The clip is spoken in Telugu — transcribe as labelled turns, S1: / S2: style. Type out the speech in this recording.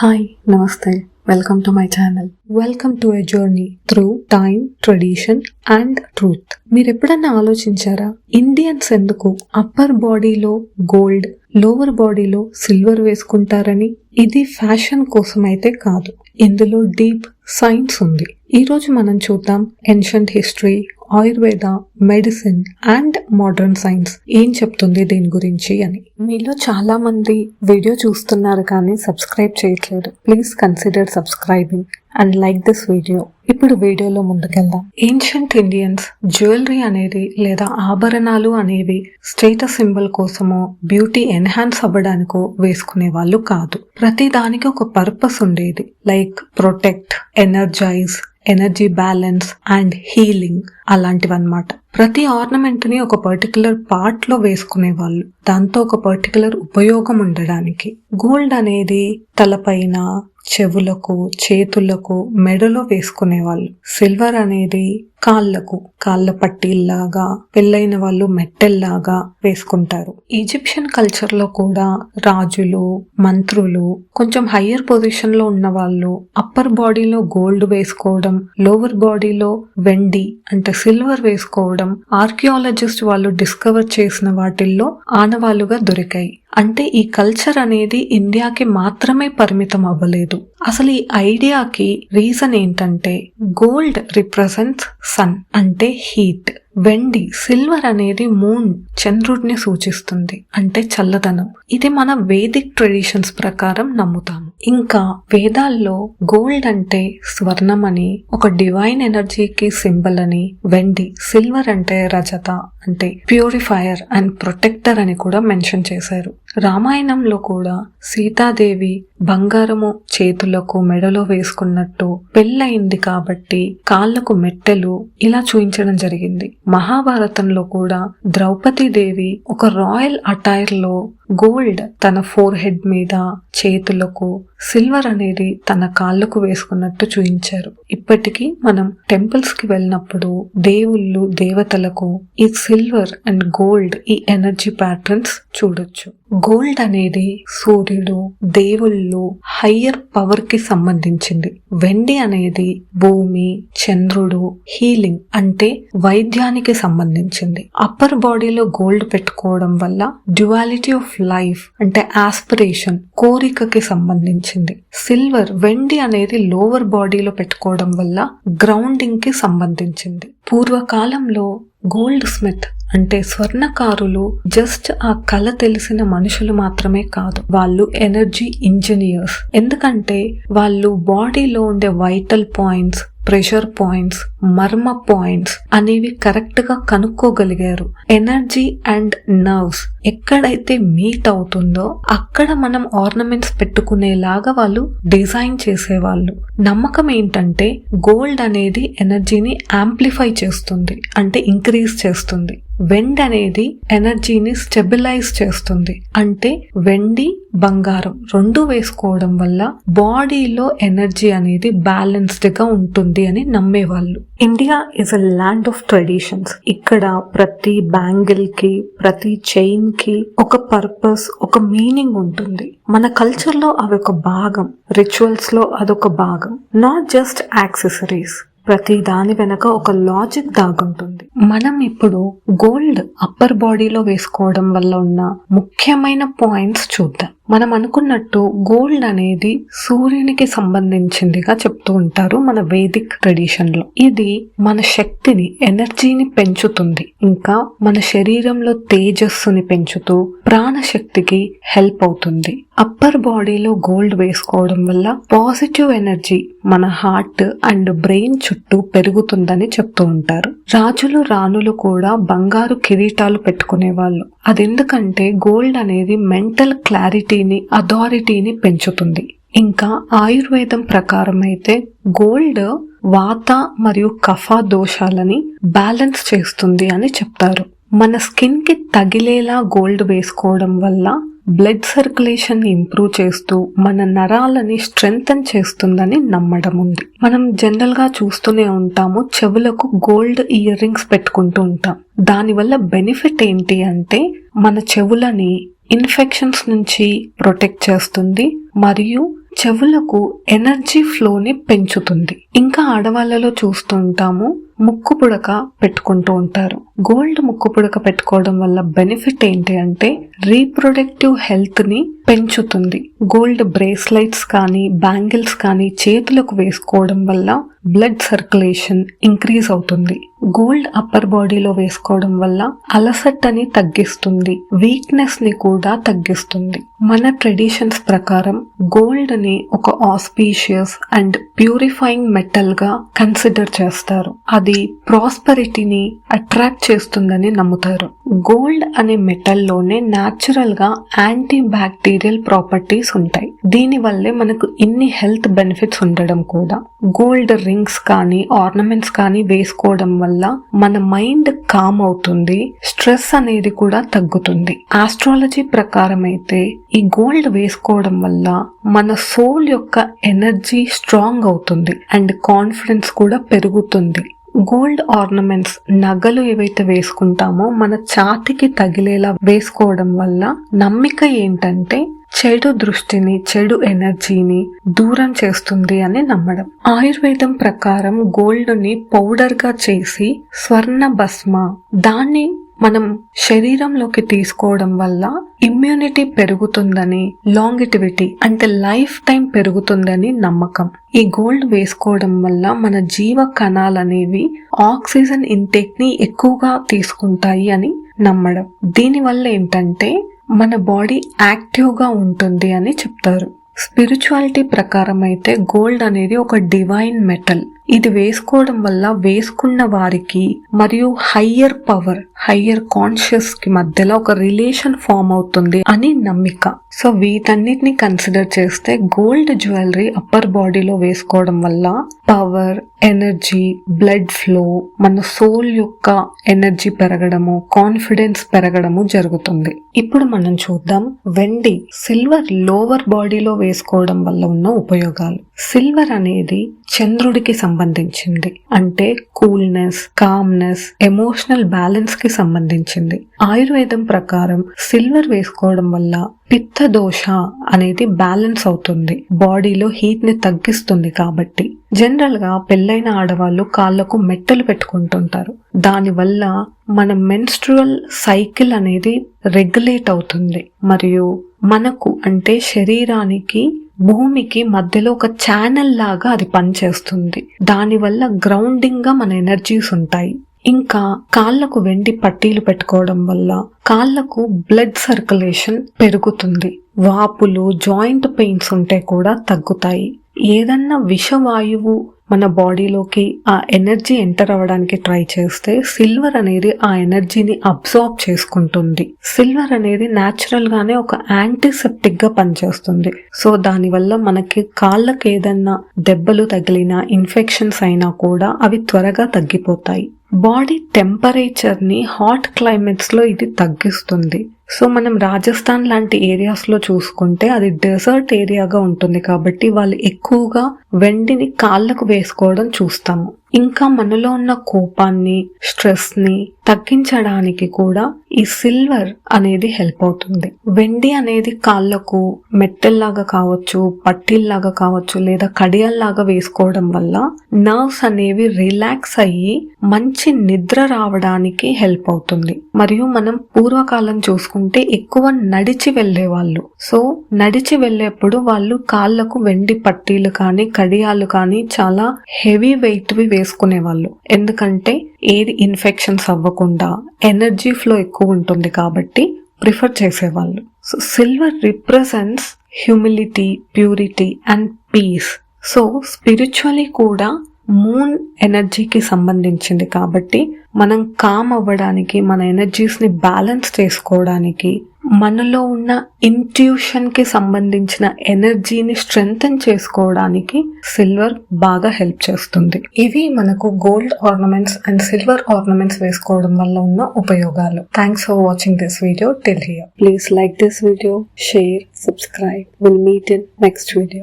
S1: హాయ్ నమస్తే welcome to my channel welcome to a journey through time tradition and truth మీరు ఎప్పుడన్నా ఆలోచించారా? ఇండియన్స్ ఎందుకు అప్పర్ బాడీలో గోల్డ్ లోవర్ బాడీలో సిల్వర్ వేసుకుంటారని? ఇది ఫ్యాషన్ కోసం అయితే కాదు. ఇందులో డీప్ సైన్స్ ఉంది. ఈ రోజు మనం చూద్దాం ancient history Ayurveda medicine and modern science ఏం చెప్తుంది దీని గురించి అని. మీలో చాలా మంది వీడియో చూస్తున్నారు కానీ సబ్స్క్రైబ్ చేయట్లేదు. Please consider subscribing and like this video. ఇప్పుడు వీడియోలో ముందుకెళ్దాం. ఏన్షియంట్ ఇండియన్స్ జ్యువెలరీ అనేది లేదా ఆభరణాలు అనేవి స్టేటస్ సింబల్ కోసమో బ్యూటీ ఎన్హాన్స్ అవ్వడానికో వేసుకునే వాళ్ళు కాదు. ప్రతి దానికి ఒక పర్పస్ ఉండేది. Like protect energize energy balance and healing అలాంటివన్నమాట. ప్రతి ఆర్నమెంట్ని ఒక పర్టికులర్ పార్ట్లో వేసుకునే వాళ్ళు. దాంతో ఒక పర్టికులర్ ఉపయోగం ఉండడానికి. గోల్డ్ అనేది తలపైన చెవులకు చేతులకు మెడలో వేసుకునేవాళ్ళు సిల్వర్ అనేది కాళ్ళకు కాళ్ళ పట్టీల్లాగా పెళ్ళైన వాళ్ళు మెట్టెల్లాగా వేసుకుంటారు. ఈజిప్షియన్ కల్చర్లో కూడా రాజులు మంత్రులు కొంచెం హయ్యర్ పొజిషన్లో ఉన్న వాళ్ళు అప్పర్ బాడీలో గోల్డ్ వేసుకోవడం లోవర్ బాడీలో వెండి అంటే సిల్వర్ వేసుకోవడం ఆర్కియాలజిస్ట్ వాళ్ళు డిస్కవర్ చేసిన వాటిల్లో ఆనవాలుగా దొరికాయి. అంటే ఈ కల్చర్ అనేది ఇండియాకి మాత్రమే పరిమితం అవ్వలేదు. అసలు ఈ ఐడియాకి రీజన్ ఏంటంటే గోల్డ్ రిప్రజెంట్స్ సన్ అంటే హీట్. వెండి సిల్వర్ అనేది మూన్ చంద్రుడిని సూచిస్తుంది. అంటే చల్లదనం. ఇది మన వేదిక్ ట్రెడిషన్స్ ప్రకారం నమ్ముతాము. ఇంకా వేదాల్లో గోల్డ్ అంటే స్వర్ణం అని ఒక డివైన్ ఎనర్జీకి సింబల్ అని వెండి సిల్వర్ అంటే రజత అంటే ప్యూరిఫైయర్ అండ్ ప్రొటెక్టర్ అని కూడా మెన్షన్ చేశారు. రామాయణంలో కూడా సీతాదేవి బంగారము చేతులకు మెడలో వేసుకున్నట్టు పెళ్ళయింది కాబట్టి కాళ్ళకు మెట్టెలు ఇలా చూపించడం జరిగింది. మహాభారతంలో కూడా ద్రౌపదీదేవి ఒక రాయల్ అటైర్లో గోల్డ్ తన ఫోర్ హెడ్ మీద చేతులకు సిల్వర్ అనేది తన కాళ్ళకు వేసుకున్నట్టు చూయించారు. ఇప్పటికీ మనం టెంపుల్స్కి వెళ్ళినప్పుడు దేవుళ్ళు దేవతలకు ఈ సిల్వర్ అండ్ గోల్డ్ ఈ ఎనర్జీ ప్యాటర్న్స్ చూడొచ్చు. గోల్డ్ అనేది సూర్యుడు దేవుళ్ళు హయ్యర్ పవర్కి సంబంధించింది. వెండి అనేది భూమి చంద్రుడు హీలింగ్ అంటే వైద్యానికి సంబంధించింది. అప్పర్ బాడీలో గోల్డ్ పెట్టుకోవడం వల్ల డ్యువాలిటీ ఆఫ్ లైఫ్ అంటే ఆస్పిరేషన్ కోరికకి సంబంధించి వచ్చింది. సిల్వర్ వెండి అనేది లోవర్ బాడీలో పెట్టుకోవడం వల్ల గ్రౌండింగ్కి సంబంధించింది. పూర్వకాలంలో గోల్డ్ స్మిత్ అంటే స్వర్ణకారులు జస్ట్ ఆ కళ తెలిసిన మనుషులు మాత్రమే కాదు వాళ్ళు ఎనర్జీ ఇంజనీర్స్. ఎందుకంటే వాళ్ళు బాడీలో ఉండే vital points pressure points marma points అనేవి కరెక్ట్గా కనుక్కోగలిగారు. ఎనర్జీ అండ్ నర్వ్స్ ఎక్కడైతే మీట్ అవుతుందో అక్కడ మనం ఆర్నమెంట్స్ పెట్టుకునేలాగా వాళ్ళు డిజైన్ చేసేవాళ్ళు. నమ్మకం ఏంటంటే గోల్డ్ అనేది ఎనర్జీని యాంప్లిఫై చేస్తుంది అంటే ఇంక్రీజ్ చేస్తుంది. వెండ్ అనేది ఎనర్జీని స్టెబిలైజ్ చేస్తుంది అంటే వెండి బంగారం రెండు వేసుకోవడం వల్ల బాడీలో ఎనర్జీ అనేది బ్యాలెన్స్డ్గా ఉంటుంది అని నమ్మేవాళ్ళు. India is a land of traditions ఇక్కడ ప్రతి బ్యాంగిల్కి ప్రతి చైన్కి ఒక పర్పస్ ఒక మీనింగ్ ఉంటుంది. మన కల్చర్లో అవి ఒక భాగం రిచువల్స్లో అదొక భాగం. నాట్ జస్ట్ యాక్సెసరీస్ ప్రతి దాని వెనక ఒక లాజిక్ దాగుంటుంది మనం ఇప్పుడు గోల్డ్ అప్పర్ బాడీలో వేసుకోవడం వల్ల ఉన్న ముఖ్యమైన పాయింట్స్ చూద్దాం. మనం అనుకున్నట్టు గోల్డ్ అనేది సూర్యునికి సంబంధించిందిగా చెప్తూ ఉంటారు మన వేదిక్ ట్రెడిషన్లో. ఇది మన శక్తిని ఎనర్జీని పెంచుతుంది. ఇంకా మన శరీరంలో తేజస్సుని పెంచుతూ ప్రాణశక్తికి హెల్ప్ అవుతుంది. అప్పర్ బాడీలో గోల్డ్ వేసుకోవడం వల్ల పాజిటివ్ ఎనర్జీ మన హార్ట్ అండ్ బ్రెయిన్ చుట్టూ పెరుగుతుందని చెప్తూ ఉంటారు. రాజులు రాణులు కూడా బంగారు కిరీటాలు పెట్టుకునేవాళ్ళు. అదెందుకంటే గోల్డ్ అనేది మెంటల్ క్లారిటీ క్లారిటీని అథారిటీని పెంచుతుంది. ఇంకా ఆయుర్వేదం ప్రకారం అయితే గోల్డ్ వాత మరియు కఫా దోషాలని బ్యాలెన్స్ చేస్తుంది అని చెప్తారు. మన స్కిన్కి తగిలేలా గోల్డ్ వేసుకోవడం వల్ల బ్లడ్ సర్క్యులేషన్ ఇంప్రూవ్ చేస్తూ మన నరాలని స్ట్రెంగ్తన్ చేస్తుందని నమ్మడం ఉంది. మనం జనరల్గా చూస్తూనే ఉంటాము చెవులకు గోల్డ్ ఇయర్ రింగ్స్ పెట్టుకుంటూ ఉంటాం. దానివల్ల బెనిఫిట్ ఏంటి అంటే మన చెవులని ఇన్ఫెక్షన్స్ నుంచి ప్రొటెక్ట్ చేస్తుంది మరియు చెవులకు ఎనర్జీ ఫ్లోని పెంచుతుంది. ఇంకా ఆడవాళ్ళలో చూస్తుంటాము ముక్కు పుడక పెట్టుకుంటూ ఉంటారు. గోల్డ్ ముక్కు పుడక పెట్టుకోవడం వల్ల బెనిఫిట్ ఏంటి అంటే రీప్రొడక్టివ్ హెల్త్ని పెంచుతుంది. గోల్డ్ బ్రేస్లైట్స్ కానీ బ్యాంగిల్స్ కానీ చేతులకు వేసుకోవడం వల్ల బ్లడ్ సర్క్యులేషన్ ఇంక్రీజ్ అవుతుంది. గోల్డ్ అప్పర్ బాడీలో వేసుకోవడం వల్ల అలసట్టని తగ్గిస్తుంది. వీక్నెస్ని కూడా తగ్గిస్తుంది. మన ట్రెడిషన్స్ ప్రకారం గోల్డ్ని ఒక ఆస్పీషియస్ అండ్ ప్యూరిఫైయింగ్ మెటల్గా కన్సిడర్ చేస్తారు. అది ప్రాస్పరిటీని అట్రాక్ట్ చేస్తుందని నమ్ముతారు. గోల్డ్ అనే మెటల్లోనే న్యాచురల్గా యాంటీ బ్యాక్టీరియల్ ప్రాపర్టీస్ ఉంటాయి. దీని వల్లే మనకు ఇన్ని హెల్త్ బెనిఫిట్స్ ఉండడం కూడా. గోల్డ్ రింగ్స్ కానీ ఆర్నమెంట్స్ కానీ వేసుకోవడం వల్ల మన మైండ్ కామ్ అవుతుంది స్ట్రెస్ అనేది కూడా తగ్గుతుంది. ఆస్ట్రాలజీ ప్రకారం అయితే ఈ గోల్డ్ వేసుకోవడం వల్ల మన సోల్ యొక్క ఎనర్జీ స్ట్రాంగ్ అవుతుంది అండ్ కాన్ఫిడెన్స్ కూడా పెరుగుతుంది. గోల్డ్ ఆర్నమెంట్స్ నగలు ఏవైతే వేసుకుంటామో మన ఛాతికి తగిలేలా వేసుకోవడం వల్ల నమ్మిక ఏంటంటే చెడు దృష్టిని చెడు ఎనర్జీని దూరం చేస్తుంది అని నమ్మడం. ఆయుర్వేదం ప్రకారం గోల్డ్ని పౌడర్గా చేసి స్వర్ణ భస్మ దాన్ని మనం శరీరంలోకి తీసుకోవడం వల్ల ఇమ్యూనిటీ పెరుగుతుందని లాంగిటివిటీ అంటే లైఫ్ టైం పెరుగుతుందని నమ్మకం. ఈ గోల్డ్ వేసుకోవడం వల్ల మన జీవ కణాలు అనేవి ఆక్సిజన్ ఇంటేక్ని ఎక్కువగా తీసుకుంటాయి అని నమ్మడం. దీని వల్ల ఏంటంటే మన బాడీ యాక్టివ్గా ఉంటుంది అని చెప్తారు. స్పిరిచువాలిటీ ప్రకారం అయితే గోల్డ్ అనేది ఒక డివైన్ మెటల్ ఇది వేసుకోవడం వల్ల వేసుకున్న వారికి మరియు హయ్యర్ పవర్ హయ్యర్ కాన్షియస్కి మధ్యలో ఒక రిలేషన్ ఫామ్ అవుతుంది అని నమ్మిక. సో వీటన్నిటిని కన్సిడర్ చేస్తే గోల్డ్ జ్యువెలరీ అప్పర్ బాడీలో వేసుకోవడం వల్ల పవర్ ఎనర్జీ బ్లడ్ ఫ్లో మన సోల్ యొక్క ఎనర్జీ పెరగడము కాన్ఫిడెన్స్ పెరగడము జరుగుతుంది. ఇప్పుడు మనం చూద్దాం వెండి సిల్వర్ లోవర్ బాడీలో వేసుకోవడం వల్ల ఉన్న ఉపయోగాలు. సిల్వర్ అనేది చంద్రుడికి సంబంధించింది. అంటే కూల్నెస్ కామ్నెస్ ఎమోషనల్ బ్యాలెన్స్కి సంబంధించింది. ఆయుర్వేదం ప్రకారం సిల్వర్ వేసుకోవడం వల్ల పిత్త దోష అనేది బ్యాలెన్స్ అవుతుంది. బాడీలో హీట్ని తగ్గిస్తుంది కాబట్టి. జనరల్గా పెళ్ళైన ఆడవాళ్ళు కాళ్ళకు మెట్టలు పెట్టుకుంటుంటారు. దానివల్ల మన మెన్స్ట్రువల్ సైకిల్ అనేది రెగ్యులేట్ అవుతుంది. మరియు మనకు అంటే శరీరానికి భూమికి మధ్యలో ఒక ఛానల్ లాగా అది పనిచేస్తుంది. దానివల్ల గ్రౌండింగ్గా మన ఎనర్జీస్ ఉంటాయి. ఇంకా కాళ్ళకు వెండి పట్టీలు పెట్టుకోవడం వల్ల కాళ్ళకు బ్లడ్ సర్క్యులేషన్ పెరుగుతుంది. వాపులు జాయింట్ పెయిన్స్ ఉంటే కూడా తగ్గుతాయి. ఏదన్నా విషవాయువు మన బాడీలోకి ఆ ఎనర్జీ ఎంటర్ అవ్వడానికి ట్రై చేస్తే సిల్వర్ అనేది ఆ ఎనర్జీని అబ్జార్బ్ చేసుకుంటుంది. సిల్వర్ అనేది న్యాచురల్ గానే ఒక యాంటీసెప్టిక్గా పనిచేస్తుంది. సో దానివల్ల మనకి కాళ్ళకి ఏదన్నా దెబ్బలు తగిలినా ఇన్ఫెక్షన్స్ అయినా కూడా అవి త్వరగా తగ్గిపోతాయి. బాడీ టెంపరేచర్ని హాట్ క్లైమేట్స్లో ఇది తగ్గిస్తుంది. సో మనం రాజస్థాన్ లాంటి ఏరియాస్లో చూసుకుంటే అది డెజర్ట్ ఏరియాగా ఉంటుంది కాబట్టి వాళ్ళు ఎక్కువగా వెండిని కాళ్ళకు వేసుకోవడం చూస్తాము. ఇంకా మనలో ఉన్న కోపాన్ని స్ట్రెస్ని తగ్గించడానికి కూడా ఈ సిల్వర్ అనేది హెల్ప్ అవుతుంది. వెండి అనేది కాళ్ళకు మెట్టల్లాగా కావచ్చు పట్టీల్లాగా కావచ్చు లేదా కడియల్లాగా వేసుకోవడం వల్ల నర్వ్స్ అనేవి రిలాక్స్ అయ్యి మంచి నిద్ర రావడానికి హెల్ప్ అవుతుంది. మరియు మనం పూర్వకాలం చూసుకుంటే ఎక్కువ నడిచి వెళ్ళేవాళ్ళు సో నడిచి వెళ్ళేప్పుడు వాళ్ళు కాళ్ళకు వెండి పట్టీలు కానీ కడియాలు కానీ చాలా హెవీ వెయిట్ వి వేసుకునేవాళ్ళు. ఎందుకంటే ఏది ఇన్ఫెక్షన్స్ అవ్వకుండా ఎనర్జీ ఫ్లో ఎక్కువ ఉంటుంది కాబట్టి ప్రిఫర్ చేసేవాళ్ళు. So silver represents humility purity and peace so spiritually కూడా మూన్ ఎనర్జీకి సంబంధించింది కాబట్టి మనం కామ్ అవ్వడానికి మన ఎనర్జీస్ని బ్యాలెన్స్ చేసుకోవడానికి మనలో ఉన్న ఇంట్యూషన్కి సంబంధించిన ఎనర్జీని స్ట్రెంగ్తన్ చేసుకోవడానికి సిల్వర్ బాగా హెల్ప్ చేస్తుంది. ఇవి మనకు gold ornaments and silver ornaments వేసుకోవడం వల్ల ఉన్న ఉపయోగాలు. Thanks for watching this video till here please like this video share subscribe will meet in next video